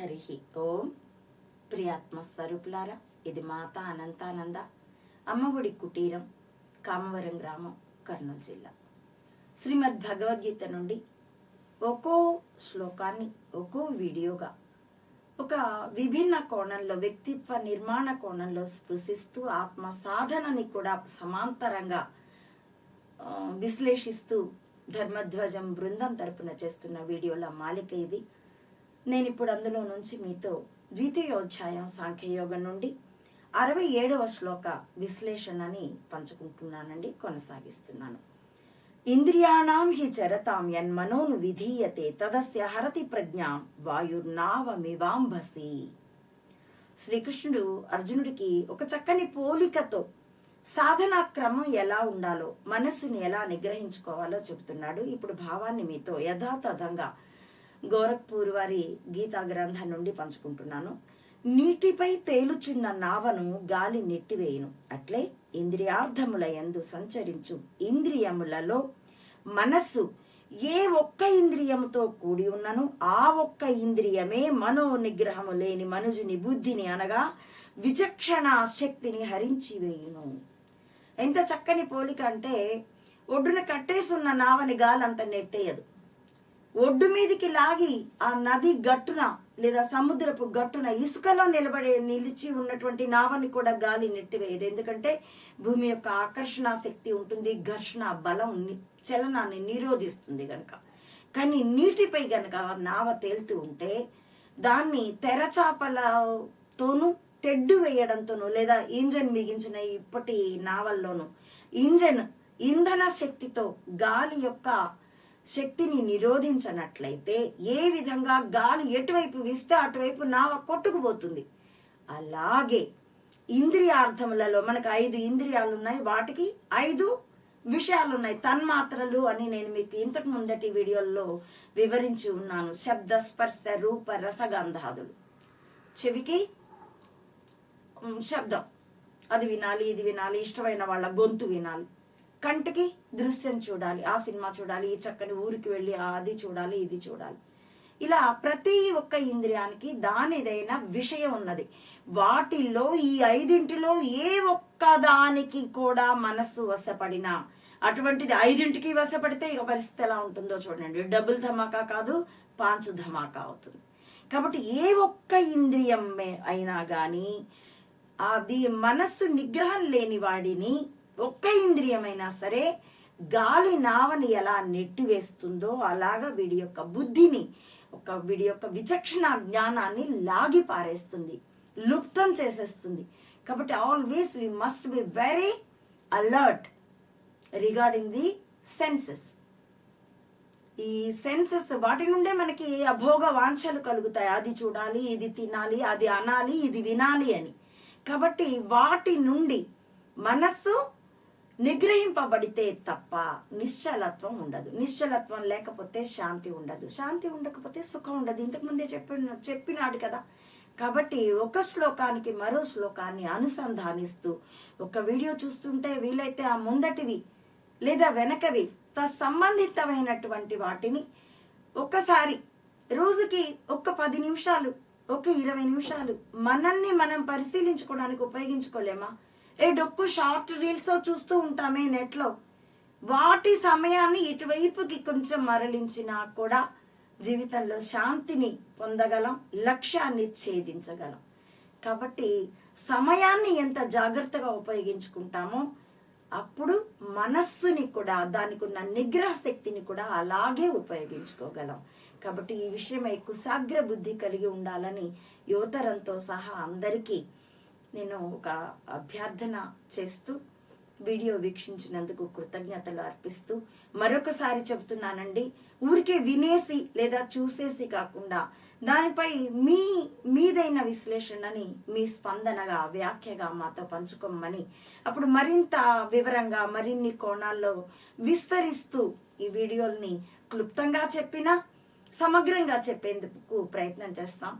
హరి ఓం ప్రియాత్మ స్వరూపులారా ఇది మాత అనంతానంద అమ్మఒడి కుటీరం కామవరం గ్రామం కర్నూలు జిల్లా. శ్రీమద్ భగవద్గీత నుండి ఒక్కో శ్లోకాన్ని ఒక్కో వీడియోగా ఒక విభిన్న కోణంలో వ్యక్తిత్వ నిర్మాణ కోణంలో స్పృశిస్తూ ఆత్మ సాధనని కూడా సమాంతరంగా విశ్లేషిస్తూ ధర్మధ్వజం బృందం తరపున చేస్తున్న వీడియోల మాలిక ఇది. నేను ఇప్పుడు అందులో నుంచి మీతో ద్వితీయోధ్యాయం సాంఖ్యయోగం నుండి అరవై ఏడవ శ్లోక విశ్లేషణని పంచుకుంటున్నానండి కొనసాగిస్తున్నాను. ఇంద్రియాణం హి చరతాం యన్మనోను విధీయతే తదస్య హరతి ప్రజ్ఞాం వాయుర్నావమివాంభసి. శ్రీకృష్ణుడు అర్జునుడికి ఒక చక్కని పోలికతో సాధనా క్రమం ఎలా ఉండాలో మనస్సుని ఎలా నిగ్రహించుకోవాలో చెబుతున్నాడు. ఇప్పుడు భావాన్ని మీతో యథాతథంగా గోరఖ్పూర్ వారి గీతా గ్రంథం నుండి పంచుకుంటున్నాను. నీటిపై తేలుచున్న నావను గాలి నెట్టివేయును. అట్లే ఇంద్రియార్థముల యందు సంచరించు ఇంద్రియములలో మనస్సు ఏ ఒక్క ఇంద్రియముతో కూడి ఉన్నను. ఆ ఒక్క ఇంద్రియమే మనో నిగ్రహము లేని మనుజుని బుద్ధిని అనగా విచక్షణ శక్తిని హరించి వేయును ఎంత చక్కని పోలిక అంటే ఒడ్డున కట్టేసున్న నావని గాలంత నెట్టేయదు. ఒడ్డు మీదికి లాగి ఆ నది గట్టున లేదా సముద్రపు గట్టున ఇసుకలో నిలబడే నిలిచి ఉన్నటువంటి నావని కూడా గాలి నెట్టివేయదు. ఎందుకంటే భూమి యొక్క ఆకర్షణ శక్తి ఉంటుంది ఘర్షణ బలం ని- చలనాన్ని నిరోధిస్తుంది గనక. కానీ నీటిపై గనక నావ తేలుతూ ఉంటే దాన్ని తెరచాపలతోనూ తెడ్డు వేయడంతోనూ లేదా ఇంజన్ మిగించిన ఇప్పటి నావల్లోనూ ఇంజన్ ఇంధన శక్తితో గాలి యొక్క శక్తిని నిరోధించనట్లయితే ఏ విధంగా గాలి ఎటువైపు వీస్తే అటువైపు నావ కొట్టుకుపోతుంది. అలాగే ఇంద్రియార్థములలో మనకు ఐదు ఇంద్రియాలు ఉన్నాయి వాటికి ఐదు విషయాలు ఉన్నాయి తన్మాత్రలు అని నేను మీకు ఇంతకు ముందటి వీడియోల్లో వివరించి ఉన్నాను. శబ్ద స్పర్శ రూప రసగంధాదులు. చెవికి శబ్దం. అది వినాలి ఇది వినాలి ఇష్టమైన వాళ్ళ గొంతు వినాలి. కంటికి దృశ్యం చూడాలి ఆ సినిమా చూడాలి ఈ చక్కని ఊరికి వెళ్ళి అది చూడాలి ఇది చూడాలి. ఇలా ప్రతి ఒక్క ఇంద్రియానికి దానిదైన విషయం ఉన్నది. వాటిల్లో ఈ ఐదింటిలో ఏ ఒక్క దానికి కూడా మనస్సు వశపడినా అటువంటిది ఐదింటికి వశపడితే ఇక పరిస్థితి ఎలా ఉంటుందో చూడండి. డబుల్ ధమాకా కాదు పాంచు ధమాకా అవుతుంది. కాబట్టి ఏ ఒక్క ఇంద్రియం అయినా కానీ అది మనస్సు నిగ్రహం లేని వాడిని ఒక్క ఇంద్రియమైనా సరే గాలి నావని ఎలా నెట్టివేస్తుందో అలాగా వీడి యొక్క బుద్ధిని ఒక వీడి యొక్క విచక్షణ జ్ఞానాన్ని లాగి పారేస్తుంది లుప్తం చేసేస్తుంది. కాబట్టి always we must be very alert regarding the senses ఈ సెన్సెస్ వాటి నుండే మనకి అభోగ వాంఛలు కలుగుతాయి. అది చూడాలి ఇది తినాలి అది అనాలి ఇది వినాలి అని. కాబట్టి వాటి నుండి మనస్సు నిగ్రహింపబడితే తప్ప నిశ్చలత్వం ఉండదు. నిశ్చలత్వం లేకపోతే శాంతి ఉండదు. శాంతి ఉండకపోతే సుఖం ఉండదు. ఇంతకు ముందే చెప్పిన చెప్పినాడు కదా. కాబట్టి ఒక శ్లోకానికి మరో శ్లోకాన్ని అనుసంధానిస్తూ ఒక వీడియో చూస్తుంటే వీలైతే ఆ ముందటివి లేదా వెనకవి తత్సంబంధితమైనటువంటి వాటిని ఒక్కసారి రోజుకి ఒక్క పది నిమిషాలు ఒక ఇరవై నిమిషాలు మనల్ని మనం పరిశీలించుకోవడానికి ఉపయోగించుకోలేమా? ఏ డొక్కు షార్ట్ రీల్స్ చూస్తూ ఉంటామే నెట్లో. వాటి సమయాన్ని ఇటువైపుకి కొంచెం మరలించినా కూడా జీవితంలో శాంతిని పొందగలం లక్ష్యాన్ని ఛేదించగలం. కాబట్టి సమయాన్ని ఎంత జాగ్రత్తగా ఉపయోగించుకుంటామో అప్పుడు మనస్సుని కూడా దానికి ఉన్న నిగ్రహ శక్తిని కూడా అలాగే ఉపయోగించుకోగలం. కాబట్టి ఈ విషయమై కుసాగ్ర బుద్ధి కలిగి ఉండాలని యువతరంతో సహా అందరికీ నేను ఒక అభ్యర్థన చేస్తూ వీడియో వీక్షించినందుకు కృతజ్ఞతలు అర్పిస్తూ మరొకసారి చెబుతున్నానండి ఊరికే వినేసి లేదా చూసేసి కాకుండా దానిపై మీ మీదైన విశ్లేషణని మీ స్పందనగా వ్యాఖ్యగా మాతో పంచుకోమని అప్పుడు మరింత వివరంగా మరిన్ని కోణాల్లో విస్తరిస్తూ ఈ వీడియోల్ని క్లుప్తంగా చెప్పినా సమగ్రంగా చెప్పేందుకు ప్రయత్నం చేస్తాం.